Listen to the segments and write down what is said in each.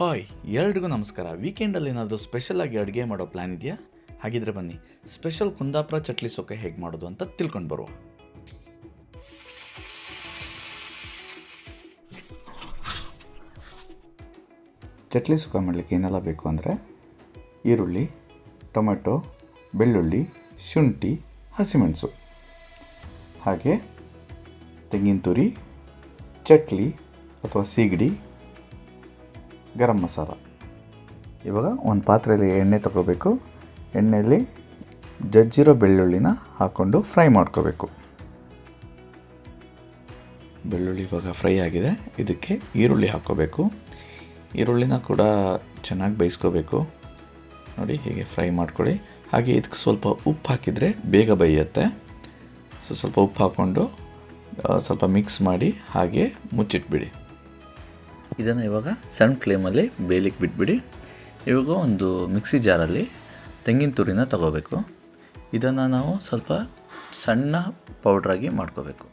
Hi ಎರಡಿಗೂ ನಮಸ್ಕಾರ. ವೀಕೆಂಡಲ್ಲಿ ಏನಾದರೂ special ಆಗಿ ಅಡುಗೆ ಮಾಡೋ ಪ್ಲ್ಯಾನ್ ಇದೆಯಾ? ಹಾಗಿದ್ರೆ ಬನ್ನಿ. ಸ್ಪೆಷಲ್ ಕುಂದಾಪುರ ಚಟ್ಲಿ ಸೊಕ್ಕೆ ಹೇಗೆ ಮಾಡೋದು ಅಂತ ತಿಳ್ಕೊಂಡು ಬರುವ. ಚಟ್ಲಿ ಸುಕ್ಕ ಮಾಡಲಿಕ್ಕೆ ಏನೆಲ್ಲ ಬೇಕು ಅಂದರೆ ಈರುಳ್ಳಿ, ಟೊಮೆಟೊ, ಬೆಳ್ಳುಳ್ಳಿ, ಶುಂಠಿ, ಹಸಿಮೆಣಸು. ಹಾಗೆ ತೆಂಗಿನ ತುರಿ ಚಟ್ಲಿ ಅಥವಾ ಸೀಗಡಿ ಗರಂ ಮಸಾಲ. ಇವಾಗ ಒಂದು ಪಾತ್ರೆಯಲ್ಲಿ ಎಣ್ಣೆ ತಗೋಬೇಕು. ಎಣ್ಣೆಯಲ್ಲಿ ಜಜ್ಜಿರೋ ಬೆಳ್ಳುಳ್ಳಿನ ಹಾಕ್ಕೊಂಡು ಫ್ರೈ ಮಾಡ್ಕೋಬೇಕು. ಬೆಳ್ಳುಳ್ಳಿ ಇವಾಗ ಫ್ರೈ ಆಗಿದೆ. ಇದಕ್ಕೆ ಈರುಳ್ಳಿ ಹಾಕ್ಕೋಬೇಕು. ಈರುಳ್ಳಿನ ಕೂಡ ಚೆನ್ನಾಗಿ ಬೇಯಿಸ್ಕೋಬೇಕು. ನೋಡಿ, ಹೀಗೆ ಫ್ರೈ ಮಾಡ್ಕೊಳ್ಳಿ. ಹಾಗೆ ಇದಕ್ಕೆ ಸ್ವಲ್ಪ ಉಪ್ಪು ಹಾಕಿದರೆ ಬೇಗ ಬೇಯುತ್ತೆ. ಸೊ, ಸ್ವಲ್ಪ ಉಪ್ಪು ಹಾಕ್ಕೊಂಡು ಸ್ವಲ್ಪ ಮಿಕ್ಸ್ ಮಾಡಿ ಹಾಗೆ ಮುಚ್ಚಿಟ್ಬಿಡಿ. ಇದನ್ನು ಇವಾಗ ಸಣ್ಣ ಫ್ಲೇಮಲ್ಲಿ ಬೇಯಲಿಕ್ಕೆ ಬಿಟ್ಬಿಡಿ. ಇವಾಗ ಒಂದು ಮಿಕ್ಸಿ ಜಾರಲ್ಲಿ ತೆಂಗಿನ ತುರಿನ ತಗೋಬೇಕು. ಇದನ್ನು ನಾವು ಸ್ವಲ್ಪ ಸಣ್ಣ ಪೌಡ್ರಾಗಿ ಮಾಡ್ಕೋಬೇಕು.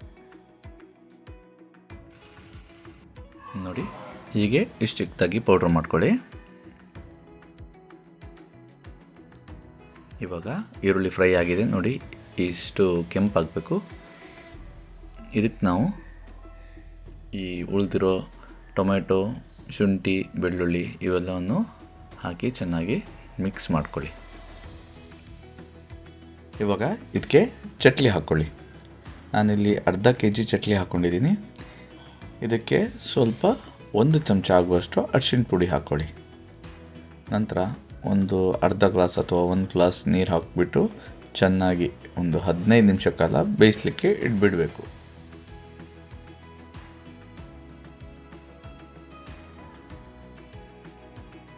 ನೋಡಿ, ಹೀಗೆ ಇಷ್ಟು ಚಿಕ್ಕದಾಗಿ ಪೌಡ್ರ್ ಮಾಡ್ಕೊಳ್ಳಿ. ಇವಾಗ ಈರುಳ್ಳಿ ಫ್ರೈ ಆಗಿದೆ. ನೋಡಿ, ಇಷ್ಟು ಕೆಂಪಾಗಬೇಕು. ಇದಕ್ಕೆ ನಾವು ಈ ಉಳಿದಿರೋ ಟೊಮೆಟೊ, ಶುಂಠಿ, ಬೆಳ್ಳುಳ್ಳಿ ಇವೆಲ್ಲವನ್ನು ಹಾಕಿ ಚೆನ್ನಾಗಿ ಮಿಕ್ಸ್ ಮಾಡ್ಕೊಳ್ಳಿ. ಇವಾಗ ಇದಕ್ಕೆ ಚಟ್ಲಿ ಹಾಕ್ಕೊಳ್ಳಿ. ನಾನಿಲ್ಲಿ ಅರ್ಧ ಕೆ ಜಿ ಚಟ್ಲಿ ಹಾಕ್ಕೊಂಡಿದ್ದೀನಿ. ಇದಕ್ಕೆ ಸ್ವಲ್ಪ ಒಂದು ಚಮಚ ಆಗುವಷ್ಟು ಅರಿಶಿಣ ಪುಡಿ ಹಾಕ್ಕೊಳ್ಳಿ. ನಂತರ ಒಂದು ಅರ್ಧ ಗ್ಲಾಸ್ ಅಥವಾ ಒಂದು ಗ್ಲಾಸ್ ನೀರು ಹಾಕಿಬಿಟ್ಟು ಚೆನ್ನಾಗಿ ಒಂದು ಹದಿನೈದು ನಿಮಿಷ ಕಾಲ ಬೇಯಿಸಲಿಕ್ಕೆ ಇಟ್ಬಿಡಬೇಕು.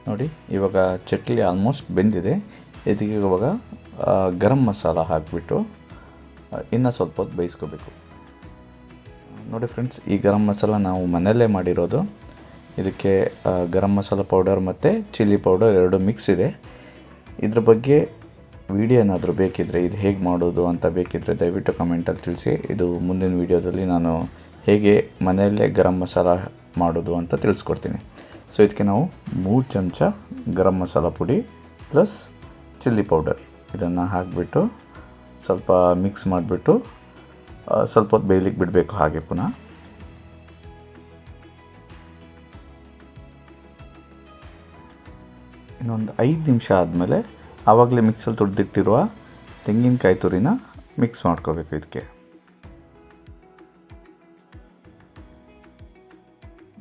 ನೋಡಿ, ಇವಾಗ ಚಟ್ಲಿ ಆಲ್ಮೋಸ್ಟ್ ಬೆಂದಿದೆ. ಇದಕ್ಕೆ ಇವಾಗ ಗರಂ ಮಸಾಲ ಹಾಕಿಬಿಟ್ಟು ಇನ್ನೂ ಸ್ವಲ್ಪ ಹೊತ್ತು ಬೇಯಿಸ್ಕೋಬೇಕು. ನೋಡಿ ಫ್ರೆಂಡ್ಸ್ ಈ ಗರಂ ಮಸಾಲ ನಾವು ಮನೆಯಲ್ಲೇ ಮಾಡಿರೋದು. ಇದಕ್ಕೆ ಗರಂ ಮಸಾಲ ಪೌಡರ್ ಮತ್ತು ಚಿಲ್ಲಿ ಪೌಡರ್ ಎರಡು ಮಿಕ್ಸ್ ಇದೆ. ಇದ್ರ ಬಗ್ಗೆ ವಿಡಿಯೋ ಏನಾದರೂ ಬೇಕಿದ್ದರೆ ಇದು ಹೇಗೆ ಮಾಡೋದು ಅಂತ ಬೇಕಿದ್ದರೆ ದಯವಿಟ್ಟು ಕಮೆಂಟಲ್ಲಿ ತಿಳಿಸಿ. ಇದು ಮುಂದಿನ ವೀಡಿಯೋದಲ್ಲಿ ನಾನು ಹೇಗೆ ಮನೆಯಲ್ಲೇ ಗರಂ ಮಸಾಲ ಮಾಡೋದು ಅಂತ ತಿಳಿಸ್ಕೊಡ್ತೀನಿ. ಸೊ ಇದಕ್ಕೆ ನಾವು ಮೂರು ಚಮಚ ಗರಂ ಮಸಾಲ ಪುಡಿ ಪ್ಲಸ್ ಚಿಲ್ಲಿ ಪೌಡರ್ ಇದನ್ನು ಹಾಕಿಬಿಟ್ಟು ಸ್ವಲ್ಪ ಮಿಕ್ಸ್ ಮಾಡಿಬಿಟ್ಟು ಸ್ವಲ್ಪ ಹೊತ್ತು ಬೇಯಲಿಕ್ಕೆ ಬಿಡಬೇಕು ಹಾಗೆ ಪುನಃ. ಇನ್ನೊಂದು ಐದು ನಿಮಿಷ ಆದಮೇಲೆ ಆವಾಗಲೇ ಮಿಕ್ಸಲ್ಲಿ ತುರಿದಿಟ್ಟಿರುವ ತೆಂಗಿನಕಾಯಿ ತುರಿನ ಮಿಕ್ಸ್ ಮಾಡ್ಕೋಬೇಕು ಇದಕ್ಕೆ.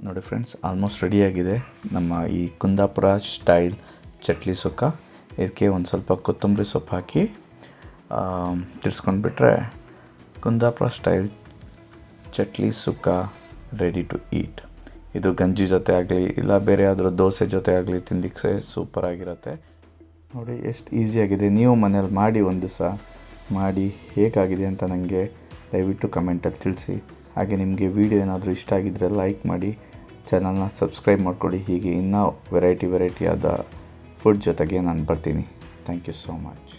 ನೋಡಿ ಫ್ರೆಂಡ್ಸ್ ಆಲ್ಮೋಸ್ಟ್ ರೆಡಿಯಾಗಿದೆ ನಮ್ಮ ಈ ಕುಂದಾಪುರ ಸ್ಟೈಲ್ ಚಟ್ಲಿ ಸುಕ್ಕ. ಇದಕ್ಕೆ ಒಂದು ಸ್ವಲ್ಪ ಕೊತ್ತಂಬರಿ ಸೊಪ್ಪು ಹಾಕಿ ತಿರ್ಸ್ಕೊಂಡ್ಬಿಟ್ರೆ Kundapura style chatli sukka ready to eat ಇದು ಗಂಜಿ ಜೊತೆ ಆಗಲಿ, ಇಲ್ಲ ಬೇರೆ ಯಾವ್ದಾದ್ರು ದೋಸೆ ಜೊತೆ ಆಗಲಿ ತಿಂದಿಕ್ಕೆ ಸೂಪರಾಗಿರುತ್ತೆ ನೋಡಿ, ಎಷ್ಟು ಈಸಿಯಾಗಿದೆ ನೀವು ಮನೇಲಿ ಮಾಡಿ ಒಂದು ದಿವಸ ಮಾಡಿ ಹೇಗಾಗಿದೆ ಅಂತ ನನಗೆ ದಯವಿಟ್ಟು ಕಮೆಂಟಲ್ಲಿ ತಿಳಿಸಿ. ಹಾಗೆ ನಿಮಗೆ ವಿಡಿಯೋ ಏನಾದರೂ ಇಷ್ಟ ಆಗಿದ್ದರೆ ಲೈಕ್ ಮಾಡಿ. ಚಾನಲ್ನ ಸಬ್ಸ್ಕ್ರೈಬ್ ಮಾಡ್ಕೊಳ್ಳಿ. ಹೀಗೆ ಇನ್ನೂ ವೆರೈಟಿ ವೆರೈಟಿಯಾದ ಫುಡ್ ಜೊತೆಗೆ ನಾನು ಬರ್ತೀನಿ. Thank you so much